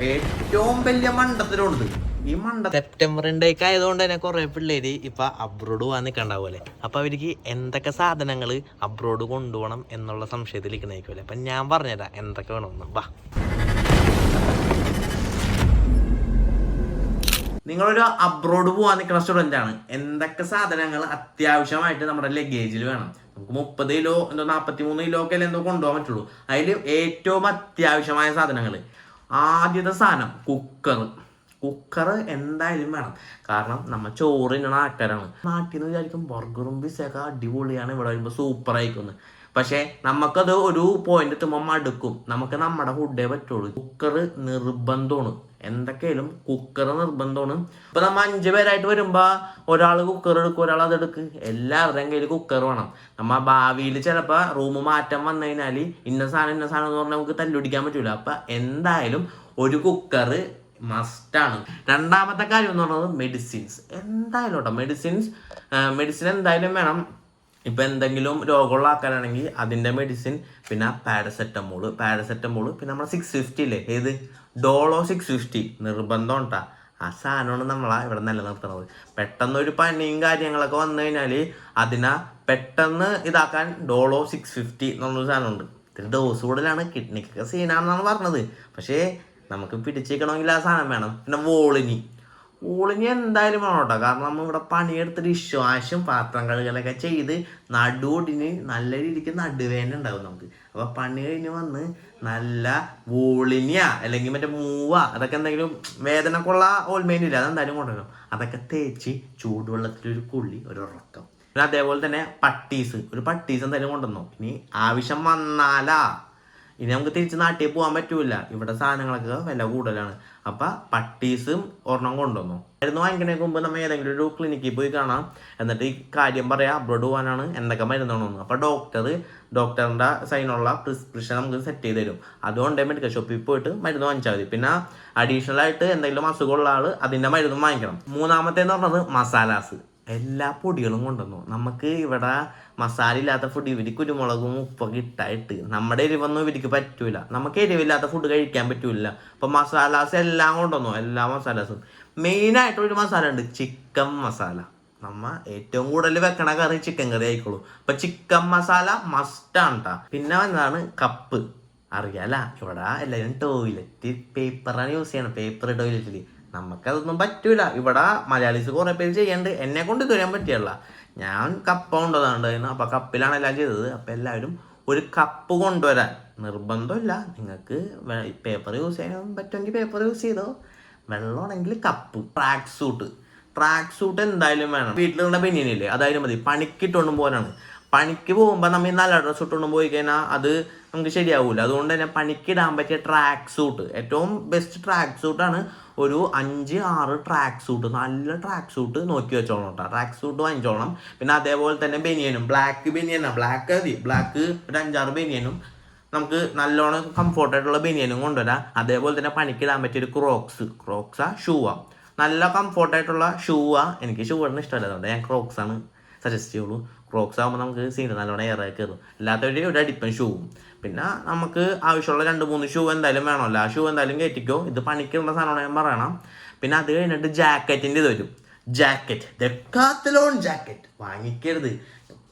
ഏറ്റവും വലിയ മണ്ടത്തിലുണ്ട് ഈ മണ്ട സെപ്റ്റംബർ ഇണ്ടേക്ക് ആയതുകൊണ്ട് തന്നെ കുറെ പിള്ളേര് ഇപ്പൊ അബ്രോഡ് പോകാൻ പോലെ അപ്പൊ അവർക്ക് എന്തൊക്കെ സാധനങ്ങൾ അബ്രോഡ് കൊണ്ടുപോകണം എന്നുള്ള സംശയത്തിൽ നിൽക്കണേക്കുമല്ലേ അപ്പൊ ഞാൻ പറഞ്ഞുതരാം എന്തൊക്കെ വേണമെന്ന്. വാ. നിങ്ങളൊരു അബ്രോഡ് പോകാൻ നിൽക്കുന്ന സ്റ്റുഡന്റ് ആണ്. എന്തൊക്കെ സാധനങ്ങൾ അത്യാവശ്യമായിട്ട് നമ്മുടെ ലഗേജിൽ വേണം? നമുക്ക് മുപ്പത് കിലോ എന്തോ നാൽപ്പത്തി മൂന്ന് കിലോ ഒക്കെ എന്തോ കൊണ്ടുപോകാൻ പറ്റുള്ളൂ. അതിൽ ഏറ്റവും അത്യാവശ്യമായ സാധനങ്ങൾ ആദ്യത്തെ സാധനം കുക്കർ കുക്കർ എന്തായാലും വേണം. കാരണം നമ്മൾ ചോറിനെ ആൾക്കാരാണ്. നാട്ടിൽ നിന്ന് വിചാരിക്കും ബർഗറും പിസയൊക്കെ അടിപൊളിയാണ് ഇവിടെ വരുമ്പോൾ സൂപ്പർ ആയിക്കുന്നത് പക്ഷേ നമുക്കത് ഒരു പോയിന്റ് എത്തുമ്പോൾ മടുക്കും. നമുക്ക് നമ്മുടെ ഫുഡേ പറ്റുള്ളൂ. കുക്കർ നിർബന്ധമാണ്. എന്തൊക്കെയായാലും കുക്കർ നിർബന്ധമാണ്. ഇപ്പൊ നമ്മ അഞ്ച് പേരായിട്ട് വരുമ്പോ ഒരാൾ കുക്കർ എടുക്കും ഒരാൾ അത് എടുക്കും. എല്ലാവരുടെയും കയ്യിൽ കുക്കർ വേണം. നമ്മ ഭാവിയിൽ ചിലപ്പോ റൂം മാറ്റം വന്നു കഴിഞ്ഞാൽ ഇന്ന സാധനം ഇന്ന സാധനം എന്ന് പറഞ്ഞാൽ നമുക്ക് തല്ലുടിക്കാൻ പറ്റൂല. അപ്പൊ എന്തായാലും ഒരു കുക്കർ മസ്റ്റാണ് രണ്ടാമത്തെ കാര്യം എന്ന് പറയുന്നത് മെഡിസിൻസ് എന്തായാലും കേട്ടോ മെഡിസിൻസ് മെഡിസിൻ എന്തായാലും വേണം. ഇപ്പം എന്തെങ്കിലും രോഗമുള്ള ആക്കാനാണെങ്കിൽ അതിന്റെ മെഡിസിൻ പിന്നെ പാരസെറ്റമോൾ പാരസെറ്റമോൾ പിന്നെ നമ്മുടെ സിക്സ് ഫിഫ്റ്റി ഇല്ലേ? ഏത്? ഡോളോ സിക്സ് ഫിഫ്റ്റി നിർബന്ധം ഉണ്ടാ ആ സാധനമാണ് നമ്മളെ ഇവിടെ നിലനിർത്തുന്നത് പെട്ടെന്ന് ഒരു പനിയും കാര്യങ്ങളൊക്കെ വന്നു കഴിഞ്ഞാൽ അതിനെ പെട്ടെന്ന് ഇതാക്കാൻ ഡോളോ സിക്സ് ഫിഫ്റ്റി എന്നുള്ളൊരു സാധനമുണ്ട്. ഇത്തിരി ഡോസ് കൂടുതലാണ് കിഡ്നിക്കൊക്കെ സീനാണെന്നാണ് പറഞ്ഞത്. പക്ഷേ നമുക്ക് പിടിച്ചേക്കണമെങ്കിൽ ആ സാധനം വേണം. പിന്നെ വോളിനി. ഊളിനി എന്തായാലും വേണം കേട്ടോ കാരണം നമ്മൾ ഇവിടെ പണിയെടുത്തിട്ട് വിശ്വാസം പാത്രം കഴുകലൊക്കെ ചെയ്ത് നടുവൊടിന് നല്ല രീതിക്ക് നടുവേന ഉണ്ടാവും നമുക്ക്. അപ്പൊ പണി കഴിഞ്ഞ് വന്ന് നല്ല വൂളിനിയ അല്ലെങ്കിൽ മറ്റേ മൂവ അതൊക്കെ എന്തെങ്കിലും വേദന കൊള്ള ഇല്ല അതെന്തായാലും കൊണ്ടുവരും അതൊക്കെ തേച്ച് ചൂടുവെള്ളത്തിൽ ഒരു കുള്ളി ഒരു ഉറക്കം. പിന്നെ അതേപോലെ തന്നെ പട്ടീസ്. ഒരു പട്ടീസ് എന്തായാലും കൊണ്ടുവന്നു. ഇനി ആവശ്യം വന്നാലാ. ഇനി നമുക്ക് തിരിച്ച് നാട്ടിൽ പോകാൻ പറ്റൂല. ഇവിടെ സാധനങ്ങളൊക്കെ വില കൂടുതലാണ്. അപ്പൊ പട്ടീസും ഒരെണ്ണം കൊണ്ടുവന്നു. മരുന്ന് വാങ്ങിക്കണേക്ക് മുമ്പ് നമ്മൾ ഏതെങ്കിലും ഒരു ക്ലിനിക്കിൽ പോയി കാണാം. എന്നിട്ട് ഈ കാര്യം പറയാം അബ്രോഡ് പോകാനാണ് എന്തൊക്കെ മരുന്നാണെന്ന്. അപ്പൊ ഡോക്ടർ ഡോക്ടറിന്റെ സൈനുള്ള പ്രിസ്ക്രിപ്ഷൻ നമുക്ക് സെറ്റ് ചെയ്ത് തരും. അതുകൊണ്ട് മെഡിക്കൽ ഷോപ്പിൽ പോയിട്ട് മരുന്ന് വാങ്ങിച്ചാൽ മതി. പിന്നെ അഡീഷണൽ ആയിട്ട് എന്തെങ്കിലും അസുഖമുള്ള ആൾ അതിന്റെ മരുന്നും വാങ്ങിക്കണം. മൂന്നാമത്തേന്ന് പറഞ്ഞത് മസാലാസ് എല്ലാ പൊടികളും കൊണ്ടുവന്നു. നമുക്ക് ഇവിടെ മസാല ഇല്ലാത്ത ഫുഡ് ഇവർ കുരുമുളകും ഉപ്പൊക്കെ ഇട്ടായിട്ട് നമ്മുടെ എരിവൊന്നും ഇവർക്ക് പറ്റൂല. നമുക്ക് എരിവില്ലാത്ത ഫുഡ് കഴിക്കാൻ പറ്റൂല. അപ്പൊ മസാലാസ് എല്ലാം കൊണ്ടുവന്നു. എല്ലാ മസാലാസും. മെയിൻ ആയിട്ട് ഒരു മസാല ഉണ്ട്. ചിക്കൻ മസാല. നമ്മ ഏറ്റവും കൂടുതൽ വെക്കണ കറി ചിക്കൻ കറി ആയിക്കോളൂ. അപ്പൊ ചിക്കൻ മസാല മസ്റ്റാണ് ട്ടാ. പിന്നെ എന്താണ് കപ്പ്. അറിയാല? ഇവിടെ എല്ലാവരും ടോയ്ലറ്റ് പേപ്പറാണ് യൂസ് ചെയ്യണം പേപ്പർ ടോയ്ലറ്റിൽ നമുക്കതൊന്നും പറ്റൂല. ഇവിടെ മലയാളീസ് കുറെ പേര് ചെയ്യണ്ട്. എന്നെ കൊണ്ട് തരാൻ പറ്റിയല്ല ഞാൻ കപ്പ കൊണ്ടുവന്നുണ്ടായിരുന്നു അപ്പൊ കപ്പിലാണ് എല്ലാം ചെയ്തത്. അപ്പൊ എല്ലാവരും ഒരു കപ്പ് കൊണ്ടുവരാൻ. നിർബന്ധമില്ല. നിങ്ങൾക്ക് പേപ്പർ യൂസ് ചെയ്യാൻ പറ്റുമെങ്കിൽ പേപ്പർ യൂസ് ചെയ്തോ. വെള്ളമാണെങ്കിൽ cup track suit track suit എന്തായാലും വേണം. വീട്ടിലുള്ള ബനിയനില്ലേ അതായാലും മതി. പണിക്കിട്ടൊന്നും പോലാണ് പണിക്ക് പോകുമ്പോൾ നമ്മൾ നല്ല ഡ്രസ്സ് ഇട്ടൊന്നും പോയി കഴിഞ്ഞാൽ അത് നമുക്ക് ശരിയാവില്ല അതുകൊണ്ട് തന്നെ പണിക്കിടാൻ പറ്റിയ ട്രാക്ക് സൂട്ട് ഏറ്റവും ബെസ്റ്റ് ട്രാക്ക് സൂട്ടാണ് ഒരു അഞ്ച് ആറ് ട്രാക്ക് സൂട്ട് നല്ല ട്രാക്ക് സൂട്ട് നോക്കി വെച്ചോളണം കേട്ടോ ട്രാക്ക് സൂട്ട് വാങ്ങിച്ചോളണം. പിന്നെ അതേപോലെ തന്നെ ബനിയനും. ബ്ലാക്ക് ബനിയനാണ് ബ്ലാക്ക് മതി. ബ്ലാക്ക് ഒരു അഞ്ചാറ് ബനിയനും. നമുക്ക് നല്ലോണം കംഫോർട്ടായിട്ടുള്ള ബനിയനും കൊണ്ടുവരാം. അതേപോലെ തന്നെ പണിക്കിടാൻ പറ്റിയ ഒരു ക്രോക്സ് ക്രോക്സാ ഷൂവാ നല്ല കംഫോർട്ടായിട്ടുള്ള ഷൂവാ എനിക്ക് ഷൂ ഇടുന്ന ഇഷ്ടമല്ല. ഞാൻ ക്രോക്സ് ആണ് സജസ്റ്റ് ചെയ്യുള്ളൂ. ക്രോക്സ് ആകുമ്പോൾ നമുക്ക് സീൻ നല്ലോണം എയർ കയറും അല്ലാത്തവര് ഒരു അടിപ്പൻ ഷൂവും പിന്നെ നമുക്ക് ആവശ്യമുള്ള രണ്ട് മൂന്ന് ഷൂ എന്തായാലും വേണമല്ലോ. ആ ഷൂ എന്തായാലും കയറ്റിക്കോ. ഇത് പണിക്കുള്ള സാധനമാണ് ഞാൻ പറയണം. പിന്നെ അത് കഴിഞ്ഞിട്ട് ജാക്കറ്റിന്റെ ഇത് വരും. ജാക്കറ്റ്. Decathlon jacket. വാങ്ങിക്കരുത്.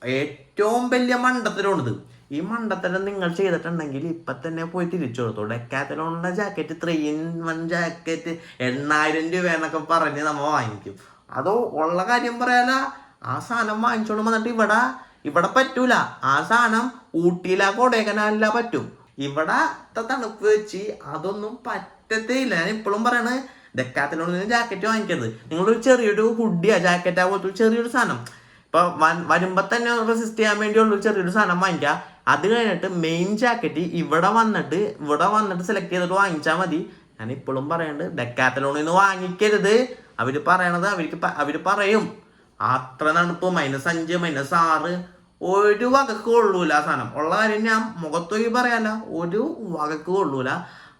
ഏറ്റവും വലിയ മണ്ടത്തിലോണിത് ഈ മണ്ടത്തരം നിങ്ങൾ ചെയ്തിട്ടുണ്ടെങ്കിൽ ഇപ്പൊ തന്നെ പോയി തിരിച്ചു കൊടുത്തു. ഡെക്കാത്തലോണിന്റെ jacket three in one jacket എണ്ണായിരം രൂപ എന്നൊക്കെ പറഞ്ഞ് നമ്മ വാങ്ങിക്കും. അതോ ഉള്ള കാര്യം പറയാല. ആ സാധനം വാങ്ങിച്ചോണ്ട് വന്നിട്ട് ഇവിടെ ഇവിടെ പറ്റൂല. ആ സാധനം ഊട്ടിയിലാ കൊടേക്കനാലില്ല പറ്റും. ഇവിടെ തണുപ്പ് വെച്ച് അതൊന്നും പറ്റത്തേയില്ല. ഞാൻ ഇപ്പോഴും പറയണത് ഡെക്കാത്തിനോട് ജാക്കറ്റ് വാങ്ങിക്കരുത്. നിങ്ങളൊരു ചെറിയൊരു ഹുഡിയാ ജാക്കറ്റാ പോലത്തെ ചെറിയൊരു സാധനം. ഇപ്പൊ വരുമ്പോ തന്നെ റെസിസ്റ്റ് ചെയ്യാൻ വേണ്ടിയുള്ള ചെറിയൊരു സാധനം വാങ്ങിക്കുക അത് കഴിഞ്ഞിട്ട് മെയിൻ ജാക്കറ്റ് ഇവിടെ വന്നിട്ട് ഇവിടെ വന്നിട്ട് സെലക്ട് ചെയ്തിട്ട് വാങ്ങിച്ചാൽ മതി. ഞാൻ ഇപ്പോഴും പറയുന്നുണ്ട് ഡെക്കാത്തലോണിൽ നിന്ന് വാങ്ങിക്കരുത്. അവർ പറയണത് അവർക്ക് അവർ പറയും. അത്ര തണുപ്പ് മൈനസ് അഞ്ച് മൈനസ് ആറ് ഒരു വകക്ക് കൊള്ളൂല ആ സാധനം. ഉള്ള കാര്യം ഞാൻ മുഖത്തൊക്കെ പറയാല്ല ഒരു വകക്ക് കൊള്ളൂല.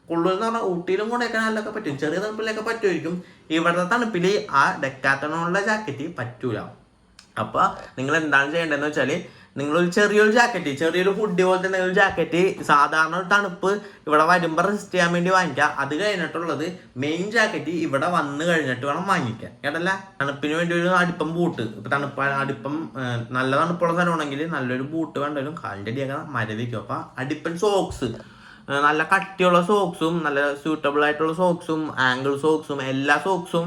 കൊള്ളൂല എന്ന് പറഞ്ഞാൽ ഊട്ടിയിലും കൊണ്ടേക്കാനല്ലൊക്കെ പറ്റും. ചെറിയ തണുപ്പിലൊക്കെ പറ്റുമായിരിക്കും. ഇവിടുത്തെ തണുപ്പിൽ ആ ഡെക്കാത്തണോളുടെ ജാക്കറ്റ് പറ്റൂല. അപ്പൊ നിങ്ങൾ എന്താണ് ചെയ്യേണ്ടതെന്ന് വെച്ചാൽ നിങ്ങളൊരു ചെറിയൊരു ജാക്കറ്റ് ചെറിയൊരു ഹുഡി പോലത്തെ എന്തെങ്കിലും ജാക്കറ്റ് സാധാരണ ഒരു തണുപ്പ് ഇവിടെ വരുമ്പോൾ റെസ്റ്റ് ചെയ്യാൻ വേണ്ടി വാങ്ങിക്കുക അത് കഴിഞ്ഞിട്ടുള്ളത് മെയിൻ ജാക്കറ്റ് ഇവിടെ വന്ന് കഴിഞ്ഞിട്ട് വേണം വാങ്ങിക്കാൻ. കേട്ടല്ല? തണുപ്പിന് വേണ്ടി ഒരു അടുപ്പം ബൂട്ട് ഇപ്പൊ തണുപ്പ് അടുപ്പം നല്ല തണുപ്പുള്ള സ്ഥലമാണെങ്കിൽ നല്ലൊരു ബൂട്ട് വേണ്ടവരും കാലിന്റെ അടിയൊക്കെ മരവിക്കും. അപ്പൊ അടിപ്പൻ സോക്സ് നല്ല കട്ടിയുള്ള സോക്സും നല്ല സ്യൂട്ടബിൾ ആയിട്ടുള്ള സോക്സും ആംഗിൾ സോക്സും എല്ലാ സോക്സും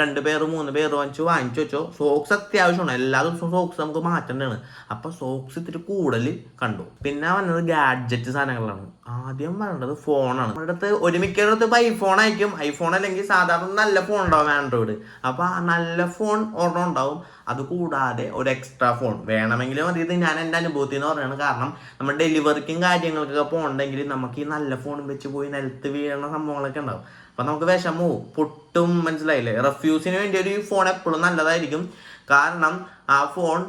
രണ്ട് പേര് മൂന്ന് പേര് വാങ്ങിച്ച് വാങ്ങിച്ചു വെച്ചോ. സോക്സ് അത്യാവശ്യമാണ്. എല്ലാ ദിവസവും സോക്സ് നമുക്ക് മാറ്റേണ്ടതാണ് അപ്പൊ സോക്സ് ഇത്തിരി കൂടുതൽ കണ്ടു. പിന്നെ വന്നത് ഗാഡ്ജറ്റ് സാധനങ്ങളാണ്. ആദ്യം വേണ്ടത് ഫോണാണ്. നമ്മുടെ അടുത്ത് ഒരു മിക്കടുത്ത് ഐഫോൺ ആയിരിക്കും. ഐഫോൺ അല്ലെങ്കിൽ സാധാരണ നല്ല ഫോൺ ഉണ്ടാവും ആൻഡ്രോയിഡ് അപ്പൊ ആ നല്ല ഫോൺ ഒരെണ്ണം ഉണ്ടാവും. അത് കൂടാതെ ഒരു എക്സ്ട്രാ ഫോൺ വേണമെങ്കിലും മതി ഇത് ഞാൻ എന്റെ അനുഭവത്തിൽ നിന്ന് പറയുന്നത് കാരണം നമ്മൾ ഡെലിവറിക്കും കാര്യങ്ങൾക്കൊക്കെ പോകണമെങ്കിൽ നമുക്ക് ഈ നല്ല ഫോണും വെച്ച് പോയി നിലത്ത് വീഴണ സംഭവങ്ങളൊക്കെ ഉണ്ടാവും. അപ്പൊ നമുക്ക് വിഷമവും പൊട്ടും മനസ്സിലായില്ലേ? റെഫ്യൂസിന് വേണ്ടി ഒരു ഫോൺ എപ്പോഴും നല്ലതായിരിക്കും. കാരണം ആ ഫോൺ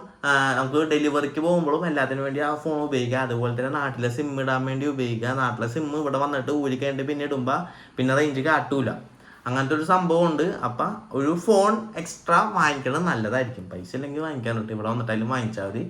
നമുക്ക് ഡെലിവറിക്ക് പോകുമ്പോഴും എല്ലാത്തിനും വേണ്ടി ആ ഫോൺ ഉപയോഗിക്കുക. അതുപോലെ തന്നെ നാട്ടിലെ സിം ഇടാൻ വേണ്ടി ഉപയോഗിക്കുക. നാട്ടിലെ സിം ഇവിടെ വന്നിട്ട് ഊരി കഴിഞ്ഞിട്ട് പിന്നെ ഇടുമ്പോൾ പിന്നെ റേഞ്ച് കാട്ടൂല. അങ്ങനത്തെ ഒരു സംഭവം ഉണ്ട്. അപ്പൊ ഒരു ഫോൺ എക്സ്ട്രാ വാങ്ങിക്കണം നല്ലതായിരിക്കും. പൈസ ഇല്ലെങ്കിൽ വാങ്ങിക്കാനുണ്ട് ഇവിടെ വന്നിട്ടായാലും വാങ്ങിച്ചാൽ മതി.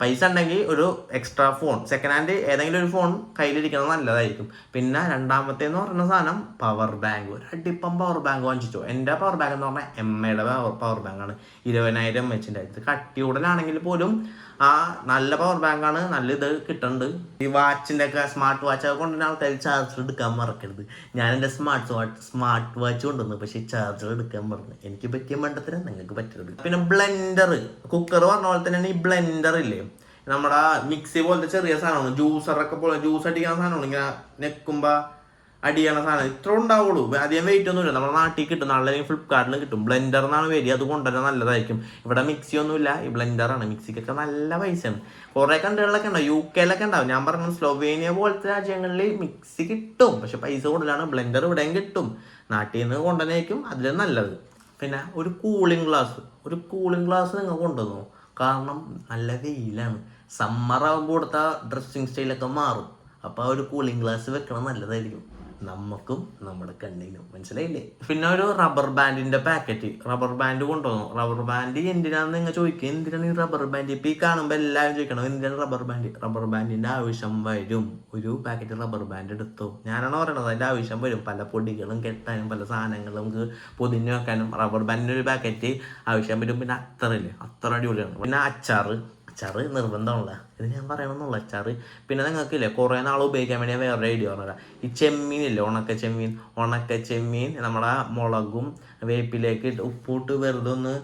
പൈസ ഉണ്ടെങ്കിൽ ഒരു എക്സ്ട്രാ ഫോൺ സെക്കൻഡ് ഹാൻഡ് ഏതെങ്കിലും ഒരു ഫോൺ കയ്യിലിരിക്കുന്നത് നല്ലതായിരിക്കും. പിന്നെ രണ്ടാമത്തെ എന്ന് പറയുന്ന സാധനം പവർ ബാങ്ക് ഒരു അടിപ്പം പവർ ബാങ്ക് വാങ്ങിച്ചോ. എന്റെ പവർ ബാങ്ക് എന്ന് പറഞ്ഞാൽ എം എയുടെ പവർ ബാങ്കാണ് ഇരുപതിനായിരം എച്ചിന്റെ ഇത് കട്ടി കൂടുതലാണെങ്കിൽ പോലും ആ നല്ല പവർ ബാങ്ക് നല്ല ഇത് കിട്ടുന്നുണ്ട് ഈ വാച്ചിന്റെ ഒക്കെ സ്മാർട്ട് വാച്ച് ഒക്കെ തന്നെ ആൾക്കാർ ചാർജർ എടുക്കാൻ മറക്കരുത്. ഞാൻ എന്റെ സ്മാർട്ട് വാച്ച് സ്മാർട്ട് വാച്ച് കൊണ്ടുവന്നു പക്ഷേ ചാർജർ എടുക്കാൻ മറന്നു. എനിക്ക് പറ്റിയ മണ്ടത്തിന് നിങ്ങൾക്ക് പറ്റരുത്. പിന്നെ ബ്ലെൻഡർ കുക്കർ പറഞ്ഞ പോലെ തന്നെയാണ് ഈ ബ്ലെൻഡർ ഇല്ലേ? നമ്മുടെ മിക്സി പോലത്തെ ചെറിയ സാധനമാണ്. ജ്യൂസറൊക്കെ പോലെ ജ്യൂസ് അടിക്കാൻ സാധനമാണ്. ഇങ്ങനെ നെക്കുമ്പോൾ അടിയണ സാധനം. ഇത്ര ഉണ്ടാവുള്ളൂ. അധികം വെയിറ്റ് ഒന്നുമില്ല നമ്മുടെ നാട്ടിൽ കിട്ടും അല്ലെങ്കിൽ ഫ്ലിപ്കാർട്ടിൽ കിട്ടും. ബ്ലെൻഡർ എന്നാണ് വരിക. അത് കൊണ്ടുവരാൻ നല്ലതായിരിക്കും. ഇവിടെ മിക്സി ഒന്നുമില്ല ഈ ബ്ലെൻഡറാണ് മിക്സിക്കൊക്കെ നല്ല പൈസയാണ്. കുറേ കണ്ടുകളിലൊക്കെ ഉണ്ടാവും യു കെയിലൊക്കെ ഉണ്ടാവും. ഞാൻ പറഞ്ഞു സ്ലോവേനിയ പോലത്തെ രാജ്യങ്ങളിൽ മിക്സി കിട്ടും. പക്ഷെ പൈസ കൂടുതലാണ്. ബ്ലെൻഡർ ഇവിടെയും കിട്ടും. നാട്ടിൽ നിന്ന് കൊണ്ടുവന്നേക്കും. അതിൽ നല്ലത്. പിന്നെ ഒരു കൂളിംഗ് ഗ്ലാസ് ഒരു കൂളിംഗ് ഗ്ലാസ് നിങ്ങൾ കൊണ്ടുവന്നു? കാരണം നല്ല വെയിലാണ്. സമ്മർ ആകുമ്പോൾ കൊടുത്ത ഡ്രസ്സിങ് സ്റ്റൈലൊക്കെ മാറും. അപ്പോൾ ഒരു കൂളിംഗ് ഗ്ലാസ് വെക്കണം നല്ലതായിരിക്കും. നമുക്കും നമ്മുടെ കണ്ണിനും. മനസ്സിലായില്ലേ? പിന്നെ ഒരു റബ്ബർ ബാൻഡിന്റെ പാക്കറ്റ് റബ്ബർ ബാൻഡ് കൊണ്ടുവന്നു. റബ്ബർ ബാൻഡ് എന്തിനാന്ന് നിങ്ങൾ ചോദിക്കുക എന്തിനാണ് ഈ റബ്ബർ ബാൻഡ് ഇപ്പൊ ഈ കാണുമ്പോൾ എല്ലാവരും ചോദിക്കണം എന്തിനാണ് റബ്ബർ ബാൻഡ് റബ്ബർ ബാൻഡിന്റെ ആവശ്യം വരും. ഒരു പാക്കറ്റ് റബ്ബർ ബാൻഡ് എടുത്തു. ഞാനാണ് പറയണത് അതിന്റെ ആവശ്യം വരും. പല പൊടികളും കെട്ടാനും പല സാധനങ്ങളും നമുക്ക് പൊതിഞ്ഞു വെക്കാനും റബ്ബർ ബാൻഡിന്റെ ഒരു പാക്കറ്റ് ആവശ്യം വരും. പിന്നെ അത്തറില്ലേ? അത്ര അടിപൊളിയാണ്. പിന്നെ അച്ചാറ്. അച്ചാറ് നിർബന്ധമുള്ള ഇത് ഞാൻ പറയണമെന്നുള്ള അച്ചാറ് പിന്നെ നിങ്ങൾക്കില്ലേ കുറേ നാൾ ഉപയോഗിക്കാൻ വേണ്ടി വേറെ ഐഡിയ പറഞ്ഞുതരാം ഈ ചെമ്മീനില്ലേ ഉണക്ക ചെമ്മീൻ ഉണക്ക ചെമ്മീൻ നമ്മുടെ മുളകും വേപ്പിലേക്ക് ഇട്ട് ഉപ്പിട്ട് വെറുതെ ഒന്ന്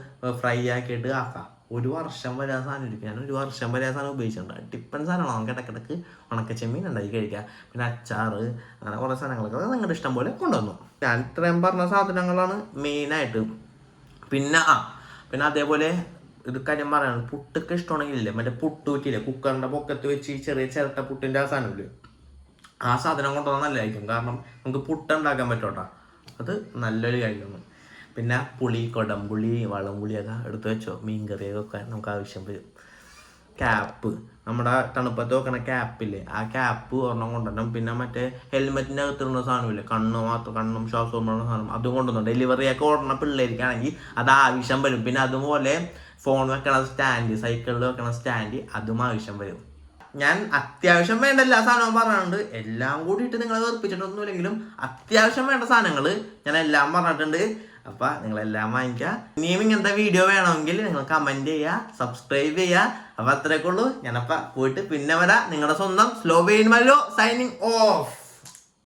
ഫ്രൈ ആക്കിയിട്ട് ആക്കാം. ഒരു വർഷം വരെ ആ സാധനം ഇരിക്കും. ഞാൻ ഒരു വർഷം വരെ ആ സാധനം ഉപയോഗിച്ചിട്ടുണ്ട്. ടിപ്പൻ സാധനമാണ്. നമുക്ക് ഇടയ്ക്കിടയ്ക്ക് ഉണക്ക ചെമ്മീൻ ഉണ്ടാക്കി കഴിക്കുക പിന്നെ അച്ചാറ് അങ്ങനെ കുറേ സാധനങ്ങളൊക്കെ. നിങ്ങളുടെ ഇഷ്ടം പോലെ കൊണ്ടുവന്നു. ഞാൻ ഇത്രയും പറഞ്ഞ സാധനങ്ങളാണ് മെയിനായിട്ട് പിന്നെ ആ പിന്നെ അതേപോലെ ഇത് കാര്യം പറയണം പുട്ടൊക്കെ ഇഷ്ടമാണെങ്കിൽ ഇല്ലേ മറ്റേ പുട്ടൂറ്റില്ലേ കുക്കറിന്റെ പൊക്കത്ത് വെച്ച് ചെറിയ ചിരട്ട പുട്ടിന്റെ ആ സാധനമില്ലേ? ആ സാധനം കൊണ്ടുവന്നാൽ നല്ലതായിരിക്കും. കാരണം നമുക്ക് പുട്ട് ഉണ്ടാക്കാൻ പറ്റോട്ടാ. അത് നല്ലൊരു കാര്യമാണ്. പിന്നെ പുളി കൊടംപുളി വളംപുളിയൊക്കെ എടുത്ത് വെച്ചോ. മീൻ കറിയൊക്കെ നമുക്ക് ആവശ്യം വരും. ക്യാപ്പ് നമ്മുടെ തണുപ്പത്ത് വെക്കണ ക്യാപ്പില്ലേ ആ ക്യാപ്പ് ഒരെണ്ണം കൊണ്ടുവരണം. പിന്നെ മറ്റേ ഹെൽമെറ്റിന്റെ അകത്തിടുന്ന സാധനമില്ലേ? കണ്ണ് മാത്രം കണ്ണും ശ്വാസവും സാധനം. അതും കൊണ്ടുവന്നു ഡെലിവറി ഒക്കെ ഓടണ പിള്ളേർക്കാണെങ്കിൽ അത് ആവശ്യം വരും. പിന്നെ അതുപോലെ ഫോൺ വെക്കണ സ്റ്റാൻഡ് സൈക്കിളിൽ വെക്കണ സ്റ്റാൻഡ് അതും ആവശ്യം വരും. ഞാൻ അത്യാവശ്യം വേണ്ട എല്ലാ സാധനവും പറഞ്ഞിട്ടുണ്ട്. എല്ലാം കൂടിയിട്ട് നിങ്ങളെ വെറുപ്പിച്ചിട്ടൊന്നുമില്ലെങ്കിലും അത്യാവശ്യം വേണ്ട സാധനങ്ങൾ ഞാൻ എല്ലാം പറഞ്ഞിട്ടുണ്ട്. അപ്പൊ നിങ്ങളെല്ലാം വാങ്ങിക്കുക ഇനിയും ഇങ്ങനത്തെ വീഡിയോ വേണമെങ്കിൽ നിങ്ങൾ കമന്റ് ചെയ്യുക സബ്സ്ക്രൈബ് ചെയ്യുക അപ്പൊ അത്രയൊക്കെ ഉള്ളൂ. ഞാനപ്പ പോയിട്ട് പിന്നെ വരാം. നിങ്ങളുടെ സ്വന്തം സ്ലോ വെയിൻ മല്ലോ സൈനിങ് ഓഫ്